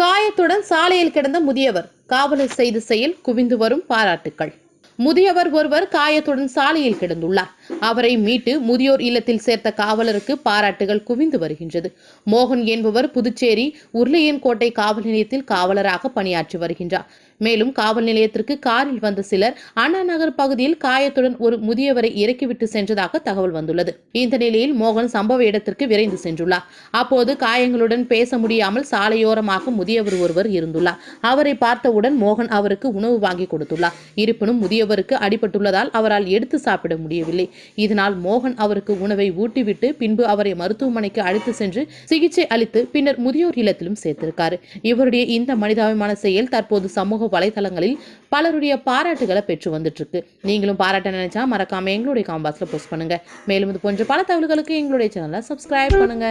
காயத்துடன் சாலையில் கிடந்த முதியவர் காவலர் செய்த செயல் குவிந்து வரும் பாராட்டுக்கள். முதியவர் ஒருவர் காயத்துடன் சாலையில் கிடந்துள்ளார். அவரை மீட்டு முதியோர் இல்லத்தில் சேர்த்த காவலருக்கு பாராட்டுகள் குவிந்து வருகின்றது. மோகன் என்பவர் புதுச்சேரி உருளையன்கோட்டை காவல் நிலையத்தில் காவலராக பணியாற்றி வருகின்றார். மேலும் காவல் நிலையத்திற்கு காரில் வந்த சிலர் அண்ணா நகர் பகுதியில் காயத்துடன் ஒரு முதியவரை இறக்கிவிட்டு சென்றதாக தகவல் வந்துள்ளது. இந்த நிலையில் மோகன் சம்பவ இடத்திற்கு விரைந்து சென்றுள்ளார். அப்போது காயங்களுடன் பேச முடியாமல் சாலையோரமாக முதியவர் ஒருவர் இருந்துள்ளார். அவரை பார்த்தவுடன் மோகன் அவருக்கு உணவு வாங்கி கொடுத்துள்ளார். இருப்பினும் முதியவருக்கு அடிபட்டுள்ளதால் அவரால் எடுத்து சாப்பிட முடியவில்லை. இதனால் மோகன் அவருக்கு உணவை ஊட்டிவிட்டு பின்பு அவரை மருத்துவமனைக்கு அழைத்து சென்று சிகிச்சை அளித்து பின்னர் முதியோர் இல்லத்திலும் சேர்த்திருக்காரு. இவருடைய இந்த மனிதாபிமான செயல் தற்போது சமூக வலைதளங்களில் பலருடைய பாராட்டுகளை பெற்று வந்துட்டு இருக்கு நீங்களும் பாராட்ட நினைச்சா மறக்காம எங்களுடைய காம்பாஸில் போஸ்ட் பண்ணுங்க. மேலும் இது போன்ற பல தகவல்களுக்கு எங்களுடைய சேனலை சப்ஸ்கிரைப் பண்ணுங்க.